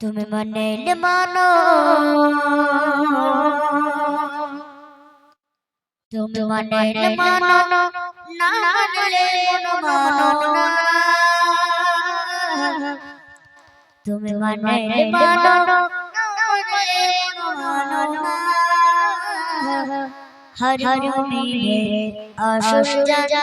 তুমি মনে মানো তুমি মনে মানো না মানলে না তুমি মনে মানো হর হর মিলে আশুষ জানা।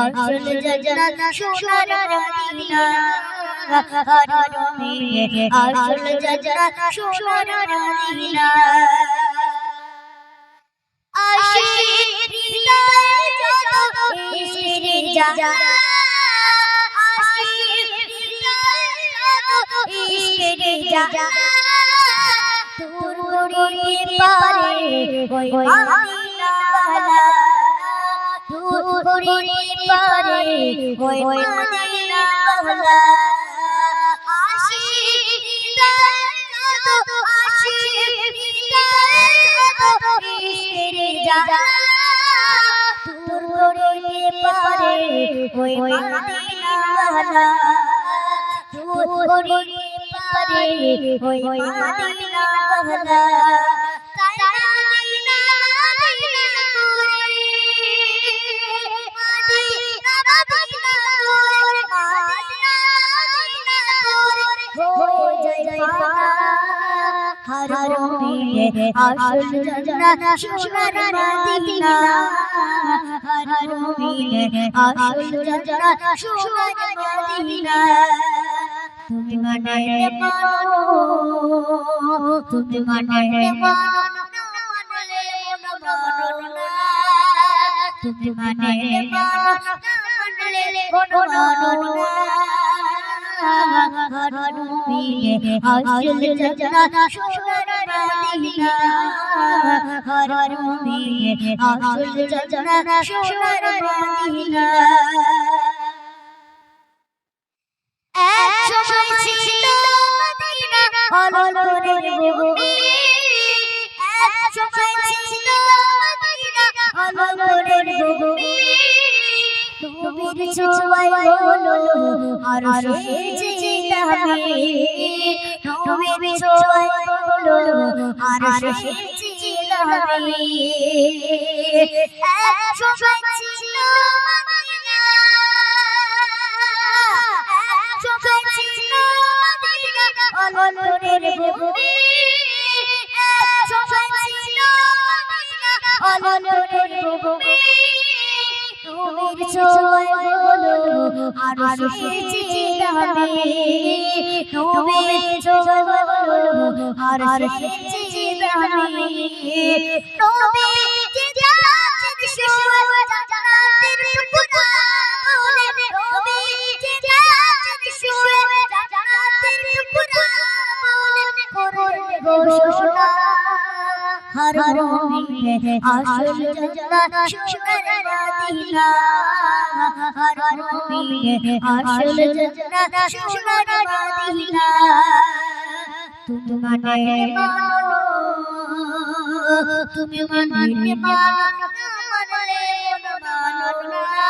আসল জজনা সোনার মদিনা আসল জজনা সোনার মদিনা আশিক হৃদয়ে যত ইশকের জানা আশিক হৃদয়ে যত ইশকের জানা দূর করিতে পারে ওই দূর করিতে পারে ওই মদিনাওয়ালা দূর করিতে পারে ওই মদিনাওয়ালা দূর করিতে পারে ওই মদিনাওয়ালা হর হর মিলে আসল জজনা সোনার মদিনা হর হর মিলে আসল জজনা সোনার মদিনা তুমি মনে মানো তুমি মনে মানো মানলে মনো মানো না তুমি মনে মানো মানলে মনো মানো না মিলে আসল জজনা সোনার মদিনা হর হর মিলে আসল জজনা সোনার মদিনা এক সময় ছিল মদিনা অলরের ভূমি। এক সময় ছিল মদিনা অলরের ভূমি। নবীর ছোঁয়ায় হলো আর সেজে যাবে নবীর ছোঁয়ায় হলো আর সেজে যাবে এক সময় ছিল মদিনা এক সময় ছিল মদিনা অলরের ভূমি। এক সময় ছিল মদিনা অলরের ভূমি। নবীর ছোঁয়ায় বলো আর সেজে যাবে নবীর ছোঁয়ায় বলো আর সেজে যাবে নবী যে যাচ্ছেন হর হর আসল জজনা সোনার মদিনা হর হর আসল জজনা সোনার মদিনা তুমি মানে মানো তুমি মানে মানো মানলে মানো না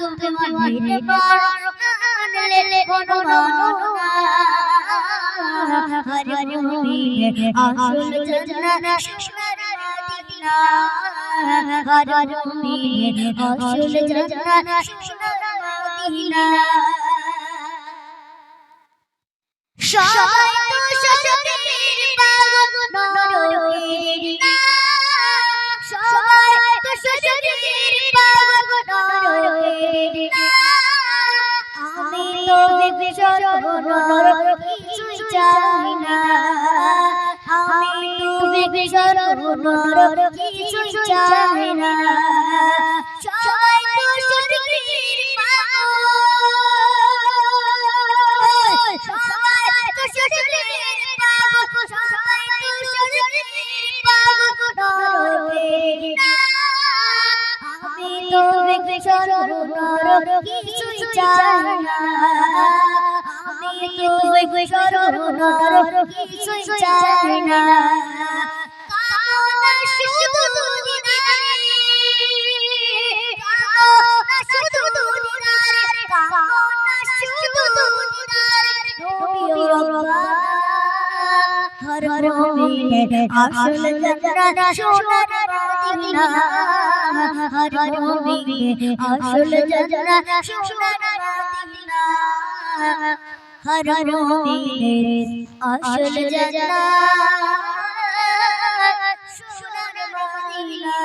তুমি মানে মানো মানলে মানো না হর আসল জজনা সোনার মদিনা হর হর আসল জজনা সোনার মদিনা। সবাই বিজন পুনর কিছু চায় না। সবাই তো সদগির পাগল। সবাই তো সদগির পাগল। সবাই তো সদগির পাগল। নরকের আমি তো বিজন পুনর কিছু চায় না। আমি তো বিজন পুনর কিছু চায় না। হর মোমিনে আসল জান্নাত সোনার মদিনা হর মোমিনে হর আসল জান্নাত সোনার মদিনা